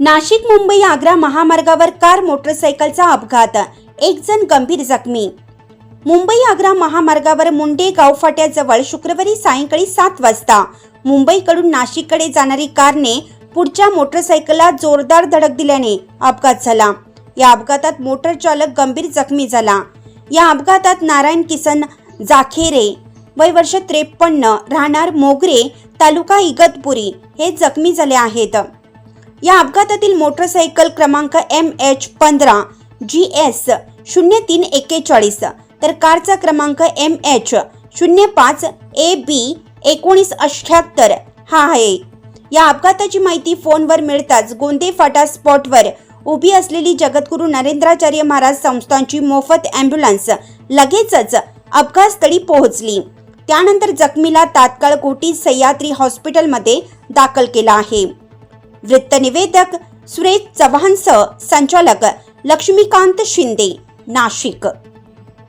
नाशिक मुंबई आग्रा महामार्गावर कार मोटरसायकलचा अपघात. एक जण गंभीर जखमी. मुंबई आग्रा महामार्गावर मुंडे गावफाट्याजवळ शुक्रवारी सायंकाळी सात वाजता मुंबईकडून नाशिककडे जाणारी कारने पुढच्या मोटरसायकलला जोरदार धडक दिल्याने अपघात झाला. या अपघातात मोटर चालक गंभीर जखमी झाला. या अपघातात नारायण किसन जाखेरे वय वर्ष त्रेपन्न राहणार मोगरे तालुका इगतपुरी हे जखमी झाले आहेत. या अपघातातील मोटरसायकल क्रमांक एम एच पंधरा जी एस शून्य तीन एक्केचाळीस तर कारचा क्रमांक एम एच शून्य पाच ए बी एकोणीस अठ्ठ्याहत्तर. हा आहे. या अपघाताची माहिती फोनवर मिळताच गोंदे फाटा स्पॉटवर उभी असलेली जगद्गुरू नरेंद्राचार्य महाराज संस्थांची मोफत ॲम्ब्युलन्स लगेचच अपघातस्थळी पोहोचली. त्यानंतर जखमीला तात्काळ कोटी सह्याद्री हॉस्पिटलमध्ये दाखल केला आहे. वृत्तनिवेदक सुरेश चव्हाणसह संचालक लक्ष्मीकांत शिंदे नाशिक.